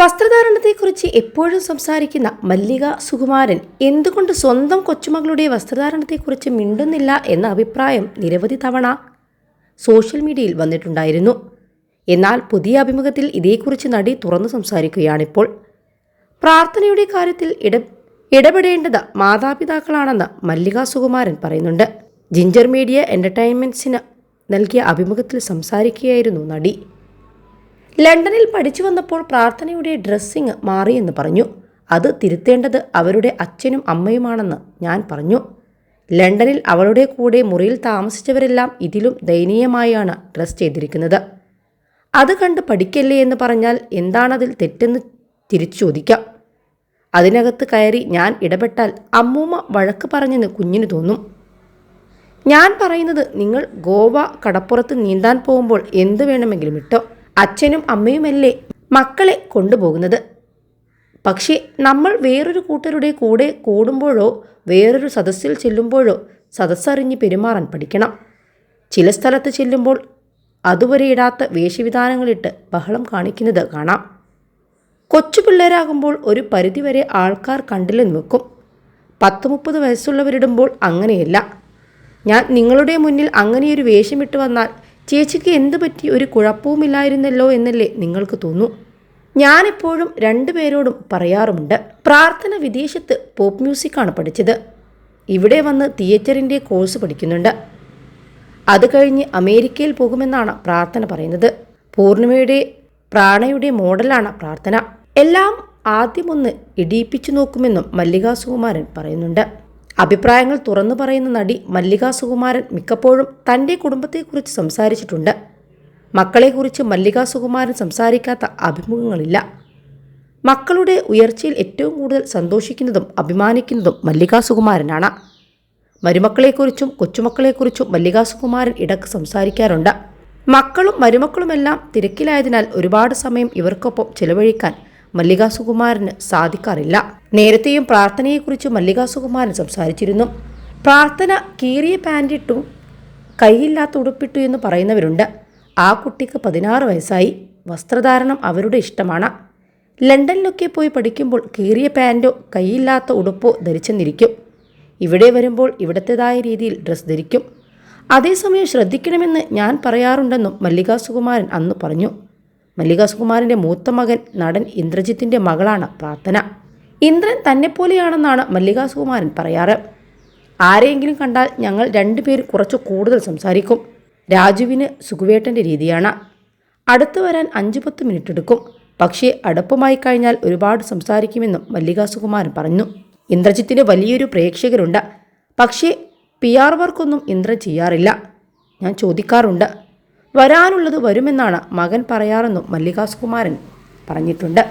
വസ്ത്രധാരണത്തെക്കുറിച്ച് എപ്പോഴും സംസാരിക്കുന്ന മല്ലിക സുകുമാരൻ എന്തുകൊണ്ട് സ്വന്തം കൊച്ചുമകളുടെ വസ്ത്രധാരണത്തെക്കുറിച്ച് മിണ്ടുന്നില്ല എന്ന അഭിപ്രായം നിരവധി തവണ സോഷ്യൽ മീഡിയയിൽ വന്നിട്ടുണ്ടായിരുന്നു. എന്നാൽ പുതിയ അഭിമുഖത്തിൽ ഇതേക്കുറിച്ച് നടി തുറന്നു സംസാരിക്കുകയാണിപ്പോൾ. പ്രാർത്ഥനയുടെ കാര്യത്തിൽ ഇട ഇടപെടേണ്ടത് മാതാപിതാക്കളാണെന്ന് മല്ലിക സുകുമാരൻ പറയുന്നുണ്ട്. ജിഞ്ചർ മീഡിയ എന്റർടൈൻമെന്റ്സിന് നൽകിയ അഭിമുഖത്തിൽ സംസാരിക്കുകയായിരുന്നു നടി. ലണ്ടനിൽ പഠിച്ചു വന്നപ്പോൾ പ്രാർത്ഥനയുടെ ഡ്രസ്സിങ് മാറിയെന്ന് പറഞ്ഞു. അത് തിരുത്തേണ്ടത് അവരുടെ അച്ഛനും അമ്മയുമാണെന്ന് ഞാൻ പറഞ്ഞു. ലണ്ടനിൽ അവളുടെ കൂടെ മുറിയിൽ താമസിച്ചവരെല്ലാം ഇതിലും ദയനീയമായാണ് ഡ്രസ് ചെയ്തിരിക്കുന്നത്. അത് കണ്ട് പഠിക്കല്ലേ എന്ന് പറഞ്ഞാൽ എന്താണതിൽ തെറ്റെന്ന് തിരിച്ചു ചോദിക്കാം അതിനകത്ത് കയറി ഞാൻ ഇടപെട്ടാൽ അമ്മൂമ്മ വഴക്ക് പറഞ്ഞെന്ന് കുഞ്ഞിന് തോന്നും. ഞാൻ പറയുന്നത് നിങ്ങൾ ഗോവ കടപ്പുറത്ത് നീന്താൻ പോകുമ്പോൾ എന്ത് വേണമെങ്കിലും ഇട്ടോ. അച്ഛനും അമ്മയുമല്ലേ മക്കളെ കൊണ്ടുപോകുന്നത്? പക്ഷേ നമ്മൾ വേറൊരു കൂട്ടരുടെ കൂടെ കൂടുമ്പോഴോ വേറൊരു സദസ്സിൽ ചെല്ലുമ്പോഴോ സദസ്സറിഞ്ഞ് പെരുമാറാൻ പഠിക്കണം. ചില സ്ഥലത്ത് ചെല്ലുമ്പോൾ അതുവരെ ഇടാത്ത വേഷവിധാനങ്ങളിട്ട് ബഹളം കാണിക്കുന്നത് കാണാം. കൊച്ചു പിള്ളേരാകുമ്പോൾ ഒരു പരിധിവരെ ആൾക്കാർ കണ്ടില്ലെന്ന് നിൽക്കും പത്ത് മുപ്പത് വയസ്സുള്ളവരിടുമ്പോൾ അങ്ങനെയല്ല. ഞാൻ നിങ്ങളുടെ മുന്നിൽ അങ്ങനെയൊരു വേഷമിട്ട് വന്നാൽ ചേച്ചിക്ക് എന്ത് പറ്റി? ഒരു കുഴപ്പവുമില്ലായിരുന്നല്ലോ എന്നല്ലേ നിങ്ങൾക്ക് തോന്നൂ. ഞാനെപ്പോഴും രണ്ടുപേരോടും പറയാറുമുണ്ട്. പ്രാർത്ഥന വിദേശത്ത് പോപ്പ് മ്യൂസിക്കാണ് പഠിച്ചത്. ഇവിടെ വന്ന് തിയേറ്ററിന്റെ കോഴ്സ് പഠിക്കുന്നുണ്ട്. അത് കഴിഞ്ഞ് അമേരിക്കയിൽ പോകുമെന്നാണ് പ്രാർത്ഥന പറയുന്നത്. പൂർണിമയുടെ പ്രാണയുടെ മോഡലാണ് പ്രാർത്ഥന. എല്ലാം ആദ്യമൊന്ന് ഇടിയിപ്പിച്ചു നോക്കുമെന്നും മല്ലികാ സുകുമാരൻ പറയുന്നുണ്ട്. അഭിപ്രായങ്ങൾ തുറന്നു പറയുന്ന നടി മല്ലികാ സുകുമാരൻ മിക്കപ്പോഴും തന്റെ കുടുംബത്തെക്കുറിച്ച് സംസാരിച്ചിട്ടുണ്ട്. മക്കളെക്കുറിച്ച് മല്ലികാ സുകുമാരൻ സംസാരിക്കാത്ത അഭിമുഖങ്ങളില്ല. മക്കളുടെ ഉയർച്ചയിൽ ഏറ്റവും കൂടുതൽ സന്തോഷിക്കുന്നതും അഭിമാനിക്കുന്നതും മല്ലികാ സുകുമാരനാണ്. മരുമക്കളെക്കുറിച്ചും കൊച്ചുമക്കളെക്കുറിച്ചും മല്ലികാ സുകുമാരൻ ഇടയ്ക്ക് സംസാരിക്കാറുണ്ട്. മക്കളും മരുമക്കളുമെല്ലാം തിരക്കിലായതിനാൽ ഒരുപാട് സമയം ഇവർക്കൊപ്പം ചിലവഴിക്കാൻ മല്ലികാ സുകുമാരന് സാധിക്കാറില്ല. നേരത്തെയും പ്രാർത്ഥനയെക്കുറിച്ച് മല്ലികാ സുകുമാരൻ സംസാരിച്ചിരുന്നു. പ്രാർത്ഥന കീറിയ പാന്റിട്ടു കൈയില്ലാത്ത ഉടുപ്പിട്ടു എന്ന് പറയുന്നവരുണ്ട്. ആ കുട്ടിക്ക് പതിനാറ് വയസ്സായി. വസ്ത്രധാരണം അവരുടെ ഇഷ്ടമാണ്. ലണ്ടനിലൊക്കെ പോയി പഠിക്കുമ്പോൾ കീറിയ പാന്റോ കൈയില്ലാത്ത ഉടുപ്പോ ധരിച്ചെന്നിരിക്കും. ഇവിടെ വരുമ്പോൾ ഇവിടത്തേതായ രീതിയിൽ ഡ്രസ്സ് ധരിക്കും. അതേസമയം ശ്രദ്ധിക്കണമെന്ന് ഞാൻ പറയാറുണ്ടെന്നും മല്ലികാ സുകുമാരൻ അന്ന് പറഞ്ഞു. മല്ലികാ സുകുമാരന്റെ മൂത്ത മകൻ നടൻ ഇന്ദ്രജിത്തിന്റെ മകളാണ് പ്രാർത്ഥന. ഇന്ദ്രൻ തന്നെപ്പോലെയാണെന്നാണ് മല്ലികാ സുകുമാരൻ പറയാറ്. ആരെയെങ്കിലും കണ്ടാൽ ഞങ്ങൾ രണ്ടുപേരും കുറച്ച് കൂടുതൽ സംസാരിക്കും. രാജുവിന് സുഖുവേട്ടന്റെ രീതിയാണ്. അടുത്തു വരാൻ അഞ്ച് പത്ത് മിനിറ്റ് എടുക്കും. പക്ഷേ അടുപ്പമായി കഴിഞ്ഞാൽ ഒരുപാട് സംസാരിക്കുമെന്നും മല്ലികാ സുകുമാരൻ പറഞ്ഞു. ഇന്ദ്രജിത്തിന് വലിയൊരു പ്രേക്ഷകരുണ്ട്. പക്ഷേ പി ആർ വർക്കൊന്നും ഇന്ദ്രൻ ചെയ്യാറില്ല. ഞാൻ ചോദിക്കാറുണ്ട്. വരാനുള്ളത് വരുമെന്നാണ് മകൻ പറയാറെന്നും മല്ലികാസ് കുമാരൻ പറഞ്ഞിട്ടുണ്ട്